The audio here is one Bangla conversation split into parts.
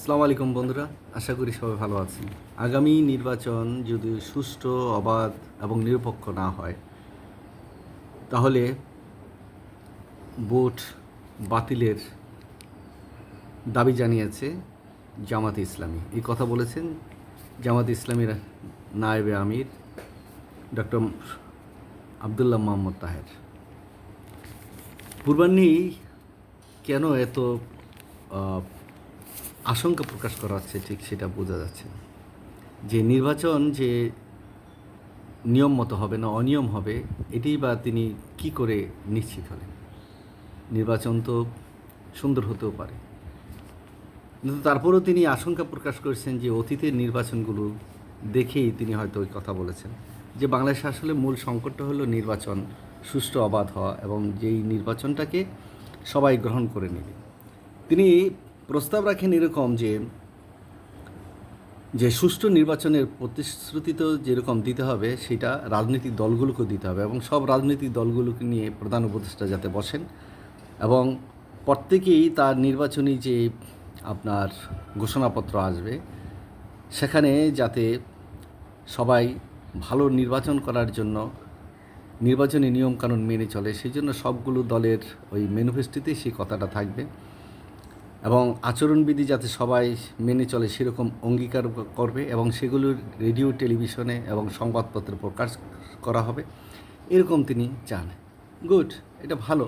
আসসালামু আলাইকুম বন্ধুরা, আশা করি সবাই ভালো আছেন। আগামী নির্বাচন যদি সুষ্ঠু, অবাধ এবং নিরপেক্ষ না হয়, তাহলে ভোট বাতিলের দাবি জানিয়েছে জামাত ইসলামী। এই কথা বলেছেন জামাত ইসলামীর নায়েবে আমির ডক্টর আবদুল্লাহ মোহাম্মদ তাহের। পূর্বাহ্নেই কেন এত আশঙ্কা প্রকাশ করা হচ্ছে, ঠিক সেটা বোঝা যাচ্ছে না। যে নির্বাচন যে নিয়ম মতো হবে না অনিয়ম হবে এটাই বা তিনি কি করে নিশ্চিত হলেন? নির্বাচন তো সুন্দর হতেও পারে। কিন্তু তারপরেও তিনি আশঙ্কা প্রকাশ করেছেন যে অতীতের নির্বাচনগুলো দেখেই তিনি হয়তো ওই কথা বলেছেন। যে বাংলাদেশে আসলে মূল সংকটটা হলো নির্বাচন, সুষ্ঠু অবাধ হওয়া এবং যেই নির্বাচনটাকে সবাই গ্রহণ করে নেবে। তিনি প্রস্তাব রাখেন এরকম যে যে সুষ্ঠু নির্বাচনের প্রতিশ্রুতি তো যেরকম দিতে হবে, সেটা রাজনৈতিক দলগুলোকেও দিতে হবে এবং সব রাজনৈতিক দলগুলোকে নিয়ে প্রধান উপদেষ্টা যাতে বসেন এবং প্রত্যেকেই তার নির্বাচনী যে আপনার ঘোষণাপত্র আসবে, সেখানে যাতে সবাই ভালো নির্বাচন করার জন্য নির্বাচনী নিয়মকানুন মেনে চলে সেই জন্য সবগুলো দলের ওই ম্যানিফেস্টোতেই সেই কথাটা থাকবে। এবং আচরণবিধি যাতে সবাই মেনে চলে সেরকম অঙ্গীকার করবে এবং সেগুলো রেডিও, টেলিভিশনে এবং সংবাদপত্রে প্রকাশ করা হবে, এরকম তিনি চান। গুড, এটা ভালো।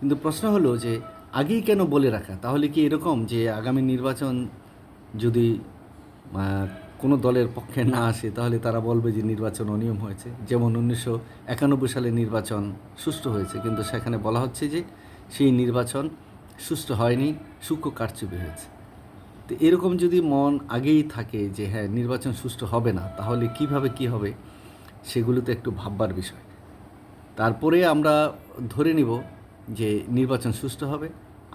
কিন্তু প্রশ্ন হলো যে, আগেই কেন বলে রাখা? তাহলে কি এরকম যে, আগামী নির্বাচন যদি কোনো দলের পক্ষে না আসে, তাহলে তারা বলবে যে, নির্বাচন অনিয়ম হয়েছে। যেমন উনিশশো একানব্বই সালে নির্বাচন সুষ্ঠু হয়েছে, কিন্তু সেখানে বলা হচ্ছে যে, সেই নির্বাচন সুষ্ঠু হয়নি, সূক্ষ্ম কারচুপি হয়েছে। তো এরকম যদি মন আগেই থাকে যে হ্যাঁ নির্বাচন সুষ্ঠু হবে না, তাহলে কীভাবে কি হবে সেগুলো তো একটু ভাববার বিষয়। তারপরে আমরা ধরে নিব যে নির্বাচন সুষ্ঠু হবে,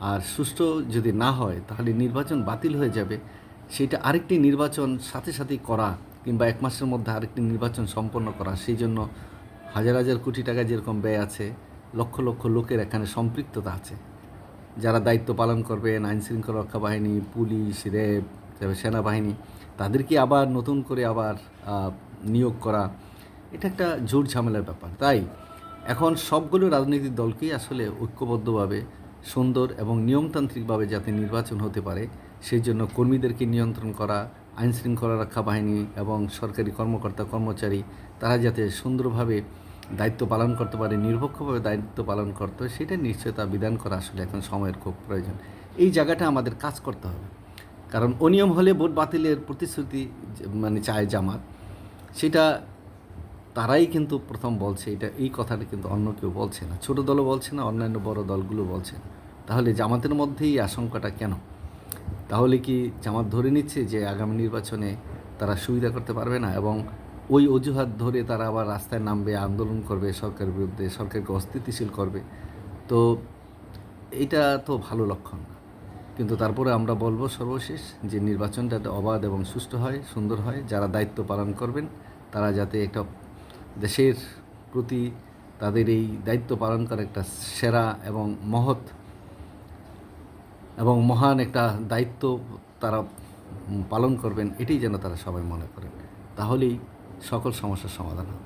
আর সুষ্ঠু যদি না হয়, তাহলে নির্বাচন বাতিল হয়ে যাবে। সেটা আরেকটি নির্বাচন সাথে সাথেই করা, কিংবা এক মাসের মধ্যে আরেকটি নির্বাচন সম্পন্ন করা, সেই জন্য হাজার হাজার কোটি টাকা যেরকম ব্যয় আছে, লক্ষ লক্ষ লোকের এখানে সম্পৃক্ততা আছে। যারা দায়িত্ব পালন করবেন আইন শৃঙ্খলা রক্ষা বাহিনী, পুলিশ, র্যাব সেনাবাহিনী, তাদেরকে আবার নতুন করে আবার নিয়োগ করা, এটা একটা জোর ঝামেলার ব্যাপার। তাই এখন সবগুলো রাজনৈতিক দলকেই আসলে ঐক্যবদ্ধভাবে, সুন্দর এবং নিয়মতান্ত্রিকভাবে যাতে নির্বাচন হতে পারে, সেই জন্য কর্মীদেরকে নিয়ন্ত্রণ করা আইন শৃঙ্খলা রক্ষা বাহিনী এবং সরকারি কর্মকর্তা, কর্মচারী, তারা যাতে সুন্দরভাবে দায়িত্ব পালন করতে পারে, নিরপেক্ষভাবে দায়িত্ব পালন করতে হয় সেটা নিশ্চয়তা বিধান করা আসলে এখন সময়ের খুব প্রয়োজন। এই জায়গাটা আমাদের কাজ করতে হবে। কারণ অনিয়ম হলে ভোট বাতিলের প্রতিশ্রুতি মানে চায় জামাত, সেটা তারাই কিন্তু প্রথম বলছে, এটা, এই কথাটা কিন্তু অন্য কেউ বলছে না। ছোট দলও বলছে না, অন্যান্য বড় দলগুলো বলছে না। তাহলে জামাতের মধ্যেই আশঙ্কাটা কেন? তাহলে কি জামাত ধরে নিচ্ছে যে আগামী নির্বাচনে তারা সুবিধা করতে পারবে না এবং ওই অজুহাত ধরে তারা আবার রাস্তায় নামবে, আন্দোলন করবে, সরকারের বিরুদ্ধে, সরকারকে অস্থিতিশীল করবে। তো এটা তো ভালো লক্ষণ না। কিন্তু তারপরে আমরা বলব সর্বশেষ যে নির্বাচনটা যাতে অবাধ এবং সুষ্ঠু হয়, সুন্দর হয়, যারা দায়িত্ব পালন করবেন, তারা যাতে একটা দেশের প্রতি তাদের এই দায়িত্ব পালন করা একটা সেরা এবং মহৎ এবং মহান একটা দায়িত্ব তারা পালন করবেন, এটাই যেন তারা সবাই মনে করেন। তাহলেই সকল সমস্যার সমাধান হবে।